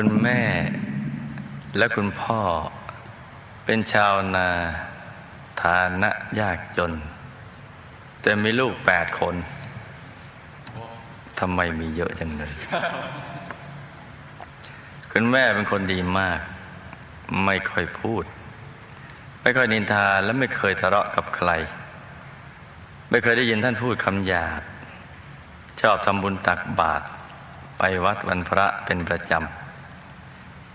คุณแม่และคุณพ่อ เป็นชาวนาฐานะยากจน แต่มีลูกแปดคนทำไมมีเยอะจังเลย คุณแม่เป็นคนดีมาก ไม่ค่อยพูด ไม่ค่อยนินทาและไม่เคยทะเลาะกับใคร ไม่เคยได้ยินท่านพูดคำหยาบ ชอบทำบุญตักบาตรไปวัดวันพระเป็นประจำ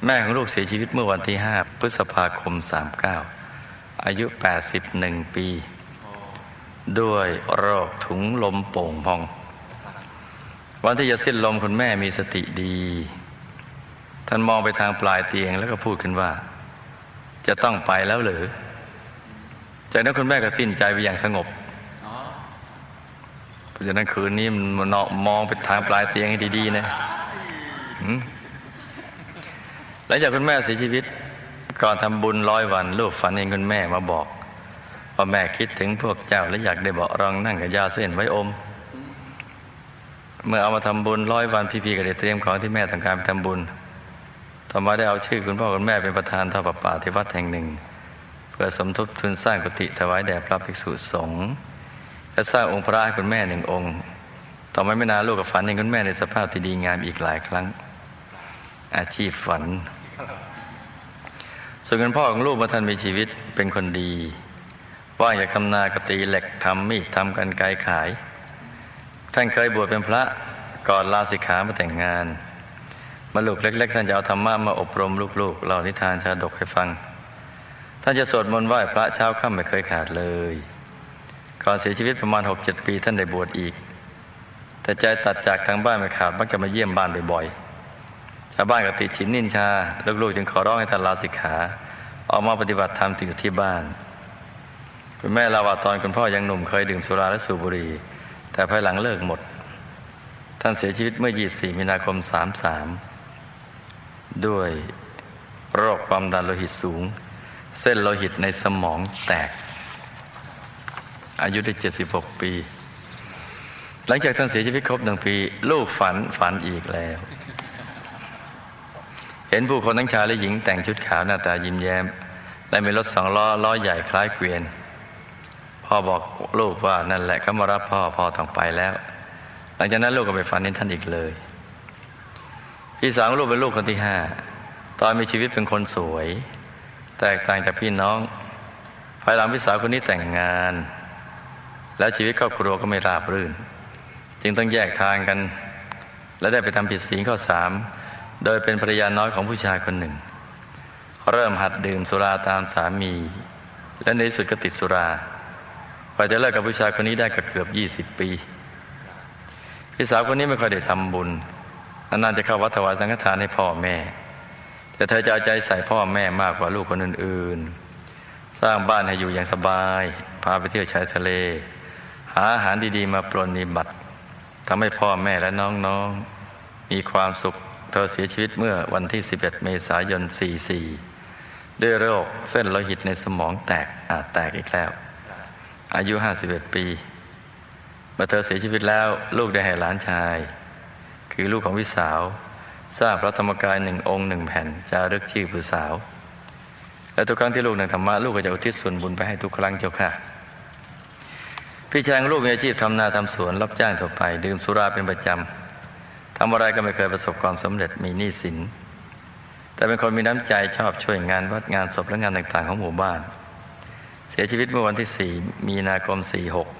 แม่ของลูกเสียชีวิตเมื่อวันที่ 5 พฤษภาคม 39 อายุ 81 ปี ด้วยโรคถุงลมโป่งพอง วันที่จะสิ้นลมคุณแม่มีสติดี ท่านมองไปทางปลายเตียงแล้วก็พูดขึ้นว่า จะต้องไปแล้วหรือจากนั้นคุณแม่ก็สิ้นใจไปอย่างสงบเพราะฉะนั้นคืนนี้มันเนาะมองไปทางปลายเตียงให้ดีๆนะหืม ลังจากคุณแม่เสียชีวิต ก่อนทำบุญร้อยวัน ลูกฝันเห็นคุณแม่มาบอกว่าแม่คิดถึงพวกเจ้าและอยากได้เบาะรองนั่งกับยาเส้นไว้อม เมื่อเอามาทำบุญร้อยวันพี่ๆก็ได้เตรียมของที่แม่ต้องการไปทำบุญต่อมาได้เอาชื่อคุณพ่อคุณแม่เป็นประธานทอดประป่าที่วัดแห่งหนึ่ง เพื่อสมทบทุนสร้างกุฏิถวายแด่พระภิกษุสงฆ์และสร้างองค์พระให้คุณแม่หนึ่งองค์ ต่อมาไม่นานลูกกับฝันเห็นคุณแม่ในสภาพที่ดีงามอีกหลายครั้ง อาชีพฝัน ส่วนคุณพ่อของลูกเมื่อท่านมีชีวิตเป็นคนดีว่างอยากทำนากับตีเหล็กทำมีดทำกันไกขาย ท่านเคยบวชเป็นพระก่อนลาสิกขามาแต่งงานมาลูกเล็กๆท่านจะเอาธรรมะมาอบรมลูกๆเล่านิทานชาดกให้ฟัง ท่านจะสวดมนต์ไหว้พระเช้าค่ำไม่เคยขาดเลยก่อนเสียชีวิตประมาณ 6-7 ปีท่านได้บวชอีก แต่ใจตัดจากทางบ้านไม่ขาดมักจะมาเยี่ยมบ้านบ่อยๆาวบ้านก็ติดฉินนินชา ลูกๆจึงขอร้องให้ท่านลาสิกขา ออกมาปฏิบัติธรรมติอยู่ที่บ้าน คุณแม่ลาว่าตอนคุณพ่อยังหนุ่มเคยดื่มสุราและสูบบุหรี่แต่ภายหลังเลิกหมด ท่านเสียชีวิตเมื่อ 24 มีนาคม 33 ด้วยโรคความดันโลหิตสูง เส้นโลหิตในสมองแตก อายุได้ 76 ปี หลังจากท่านเสียชีวิตครบหนึ่งปี ลูกฝันฝันอีกแล้ว เห็นผู้คนทั้งชายและหญิงแต่งชุดขาวหน้าตายิ้มแย้ม และมีรถสองล้อล้อใหญ่คล้ายเกวียน พ่อบอกลูกว่านั่นแหละเขามารับพ่อพ่อต้องไปแล้ว หลังจากนั้นลูกก็ไปฝันเห็นท่านอีกเลยพี่สาวลูกเป็นลูกคนที่ห้าตอนมีชีวิตเป็นคนสวย แตกต่างจากพี่น้อง ภายหลังพี่สาวคนนี้แต่งงาน แล้วชีวิตครอบครัวก็ไม่ราบรื่น จึงต้องแยกทางกัน และได้ไปทำผิดศีลข้อสาม โดยเป็นภรรยาน้อยของผู้ชายคนหนึ่ง เริ่มหัดดื่มสุราตามสามี และในที่สุดก็ติดสุรากว่าจะเลิกกับผู้ชายคนนี้ได้ก็เกือบยี่สิบปี พี่สาวคนนี้ไม่ค่อยได้ทำบุญนานๆจะเข้าวัดถวายสังฆทานให้พ่อแม่ แต่เธอจะเอาใจใส่พ่อแม่มากกว่าลูกคนอื่นๆ สร้างบ้านให้อยู่อย่างสบาย พาไปเที่ยวชายทะเล หาอาหารดีๆ มาปรนนิบัติทำให้พ่อแม่และน้องๆ มีความสุข เธอเสียชีวิตเมื่อวันที่ 11 เมษายน 44 ด้วยโรคเส้นโลหิตในสมองแตกอาจแตกอีกแล้ว อายุ 51 ปี เมื่อเธอเสียชีวิตแล้วลูกได้ให้หลานชาย คือลูกของพี่สาวสร้างพระธรรมกายหนึ่งองค์หนึ่งแผ่นจารึกชื่อผู้สาว และทุกครั้งที่ลูกนั่งธรรมะลูกก็จะอุทิศส่วนบุญไปให้ทุกครั้งเจ้าค่ะ พี่ชายลูกมีอาชีพทำนาทำสวนรับจ้างทั่วไป ดื่มสุราเป็นประจำ ทำอะไรก็ไม่เคยประสบความสำเร็จมีหนี้สิน แต่เป็นคนมีน้ำใจชอบช่วยงานวัดงานศพและงานต่างๆ ของหมู่บ้าน เสียชีวิตเมื่อวันที่ 4 มีนาคม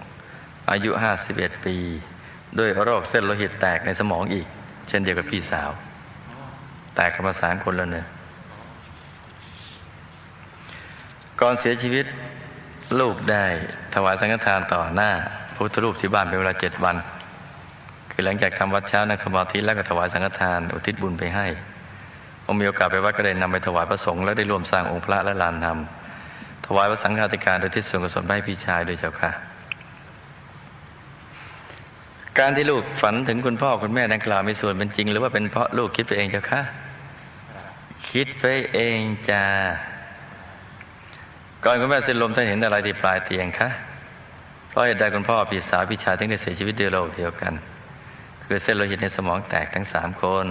46 อายุ 51 ปี ด้วยโรคเส้นโลหิตแตกในสมองอีก เช่นเดียวกับพี่สาว แตกกันมาสามคนแล้วเนี่ยก่อนเสียชีวิตลูกได้ถวายสังฆทานต่อหน้าพระพุทธรูปที่บ้านเป็นเวลาเจ็ดวัน คือหลังจากทำวัดเช้านั่งสมาธิแล้วก็ถวายสังฆทาน อุทิศบุญไปให้พอมีโอกาสไปวัดก็ได้นำไปถวายพระสงฆ์และได้ร่วมสร้างองค์พระและลานธรรมถวายพระสังฆาธิการโดยที่ส่วนกุศลให้พี่ชายด้วยเจ้าค่ะ การที่ลูกฝันถึงคุณพ่อคุณแม่ดังกล่าวมีส่วนเป็นจริง หรือว่าเป็นเพราะลูกคิดไปเองเจ้าค่ะคิดไปเองจ้าก่อนคุณแม่สิ้นลมท่านเห็นอะไรที่ปลายเตียงคะเพราะเหตุใดคุณพ่อพี่สาวพี่ชายถึงได้เสียชีวิตด้วยโรคเดียวกัน คือเส้นโลหิตในสมองแตกทั้งสามคน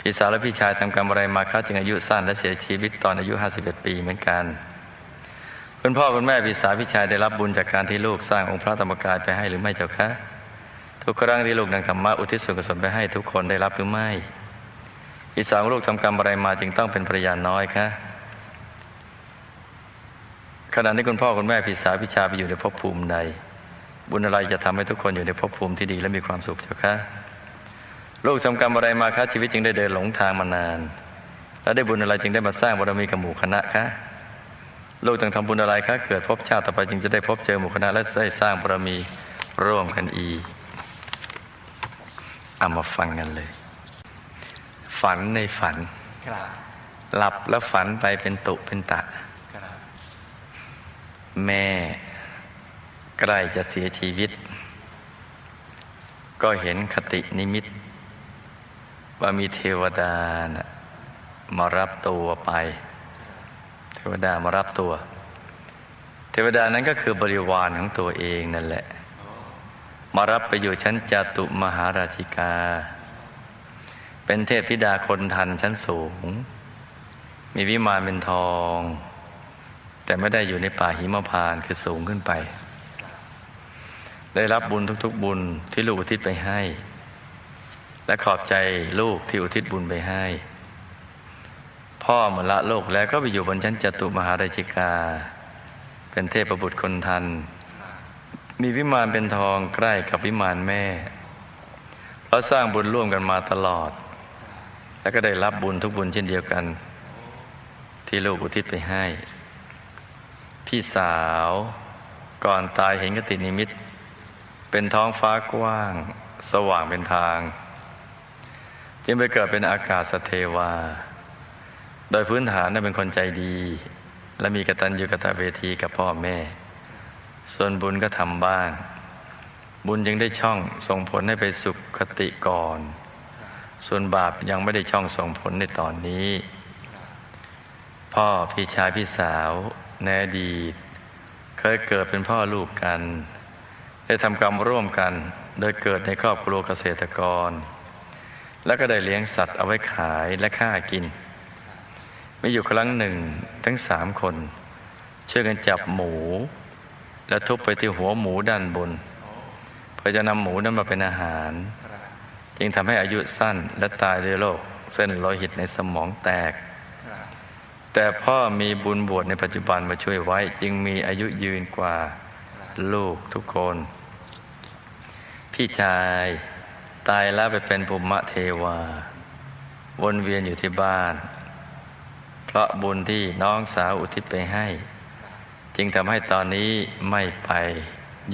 พี่สาวและพี่ชายทำกรรมอะไรมาเขาจึงอายุสั้นและเสียชีวิตตอนอายุ 51 ปีเหมือนกัน คุณพ่อคุณแม่พี่สาวพี่ชายได้รับบุญจากการที่ลูกสร้างองค์พระธรรมกายไปให้หรือไม่เจ้าคะทุกครั้งที่ลูกนำธรรมะอุทิศส่วนกุศลไปให้ทุกคนได้รับหรือไม่พี่สาวลูกทำกรรมอะไรมาจึงต้องเป็นภรรยาน้อยคะขณะนี้คุณพ่อคุณแม่พี่สาวพี่ชายไปอยู่ในภพภูมิใด บุญอะไรจะทำให้ทุกคนอยู่ในภพภูมิที่ดีและมีความสุขเจ้าคะลูกทำกรรมอะไรมาคะชีวิตจึงได้เดินหลงทางมานาน แล้วได้บุญอะไรจึงได้มาสร้างบารมีกับหมู่คณะคะลูกต้องทำบุญอะไรคะเกิดพบชาติต่อไปจึงจะได้พบเจอหมู่คณะและได้สร้างบารมีร่วมกันอีกเอามาฟังกันเลย ฝันในฝันครับหลับแล้วฝันไปเป็นตุเป็นตะครับแม่ ใกล้จะเสียชีวิต ก็เห็นคตินิมิต ว่ามีเทวดานะมารับตัวไป เทวดามารับตัว เทวดานั้นก็คือบริวารของตัวเองนั่นแหละ มารับไปอยู่ชั้นจตุมหาราชิกา เป็นเทพธิดาคนทันชั้นสูง มีวิมานเป็นทอง แต่ไม่ได้อยู่ในป่าหิมพานคือสูงขึ้นไป ได้รับบุญทุกๆ บุญที่ลูกอุทิศไปให้ และขอบใจลูกที่อุทิศบุญไปให้ พ่อเมื่อละโลกแล้วก็ไปอยู่บนชั้นจตุมหาราชิกา เป็นเทพบุตรคนทัน มีวิมานเป็นทองใกล้กับวิมานแม่เพราะสร้างบุญร่วมกันมาตลอด แล้วก็ได้รับบุญทุกบุญเช่นเดียวกัน ที่ลูกอุทิศไปให้ พี่สาวก่อนตายเห็นกตินิมิต เป็นท้องฟ้ากว้าง สว่างเป็นทาง จึงไปเกิดเป็นอากาศสเทวา โดยพื้นฐานเป็นคนใจดี และมีกตัญญูกตเวทีกับพ่อแม่ ส่วนบุญก็ทำบ้าง บุญยังได้ช่องส่งผลให้ไปสุขคติก่อน ส่วนบาปยังไม่ได้ช่องส่งผลในตอนนี้ พ่อพี่ชายพี่สาวในดีตเคยเกิดเป็นพ่อลูกกัน ได้ทำกรรมร่วมกัน โดยเกิดในครอบครัวเกษตรกร แล้วก็ได้เลี้ยงสัตว์เอาไว้ขายและฆ่ากิน มีอยู่ครั้งหนึ่งทั้งสามคนช่วยกันจับหมู และทุบไปที่หัวหมูด้านบน เพื่อจะนำหมูนั้นมาเป็นอาหาร จึงทำให้อายุสั้นและตายด้วยโรคเส้นโลหิตในสมองแตก แต่พ่อมีบุญบวชในปัจจุบันมาช่วยไว้จึงมีอายุยืนกว่า ลูกทุกคน พี่ชายตายแล้วไปเป็นภูมิเทวา วนเวียนอยู่ที่บ้าน เพราะบุญที่น้องสาวอุทิศไปให้ จึงทำให้ตอนนี้ไม่ไป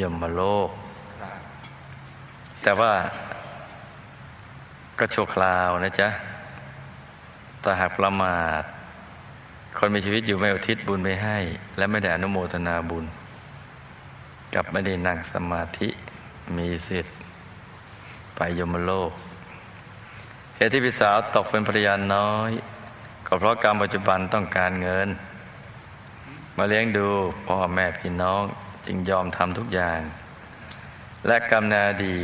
ยมโลก แต่ว่าก็ชั่วคราวนะจ๊ะแต่หากประมาท คนมีชีวิตอยู่ไม่อุทิศบุญไปให้ และไม่ได้อนุโมทนาบุญ กับไม่ได้นั่งสมาธิมีสิทธิ์ ไปยมโลกเหตุที่พี่สาวตกเป็นภรรยาน้อย ก็เพราะกรรมปัจจุบันต้องการเงิน มาเลี้ยงดูพ่อแม่พี่น้องจึงยอมทำทุกอย่าง และกรรมนอดี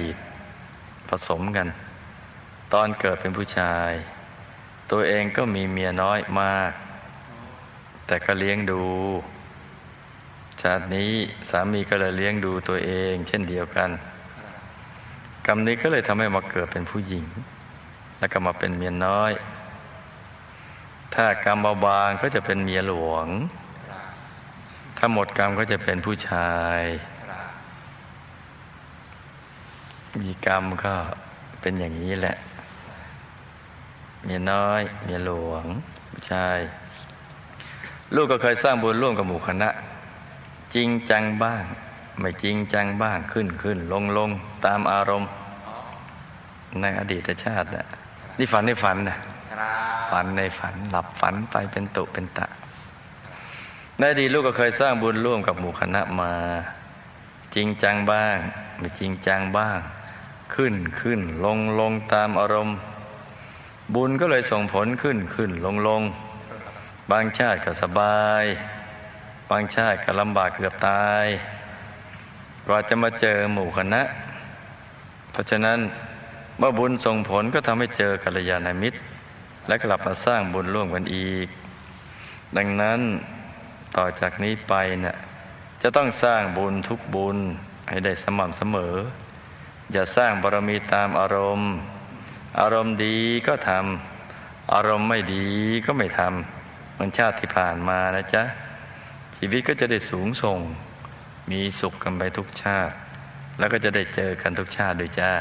ผสมกัน ตอนเกิดเป็นผู้ชาย ตัวเองก็มีเมียน้อยมาก แต่ก็เลี้ยงดู ชาตินี้สามีก็เลยเลี้ยงดูตัวเอง เช่นเดียวกัน กรรมนี้ก็เลยทำให้มาเกิดเป็นผู้หญิง แล้วก็มาเป็นเมียน้อย ถ้ากรรมเบาบางก็จะเป็นเมียหลวง ถ้าหมดกรรมก็จะเป็นผู้ชาย มีกรรมก็เป็นอย่างนี้แหละ เมียน้อย เมียหลวง ผู้ชาย ลูกก็เคยสร้างบุญร่วมกับหมู่คณะ จริงจังบ้าง ไม่จริงจังบ้างขึ้นขึ้นลงลงตามอารมณ์ ในอดีตชาตินะนี่ฝันในฝันนะครับฝันในฝันหลับฝันไปเป็นตุเป็นตะในอดีตลูกก็เคยสร้างบุญร่วมกับหมู่คณะมา จริงจังบ้าง ไม่จริงจังบ้าง ขึ้นขึ้นลงลงตามอารมณ์ บุญก็เลยส่งผลขึ้นขึ้นลงลงบางชาติก็สบาย บางชาติก็ลำบากเกือบตาย กว่าจะมาเจอหมู่คณะ เพราะฉะนั้นเมื่อบุญส่งผลก็ทำให้เจอกัลยาณมิตร และกลับมาสร้างบุญร่วมกันอีก ดังนั้นต่อจากนี้ไปเนะ่ะจะต้องสร้างบุญทุกบุญให้ได้สม่ำเสมอ อย่าสร้างบารมีตามอารมณ์ อารมณ์ดีก็ทำอารมณ์ไม่ดีก็ไม่ทำเหมือนชาติที่ผ่านมานะจ๊ะ ชีวิตก็จะได้สูงส่ง มีสุขกันไปทุกชาติ แล้วก็จะได้เจอกันทุกชาติด้วยจ้า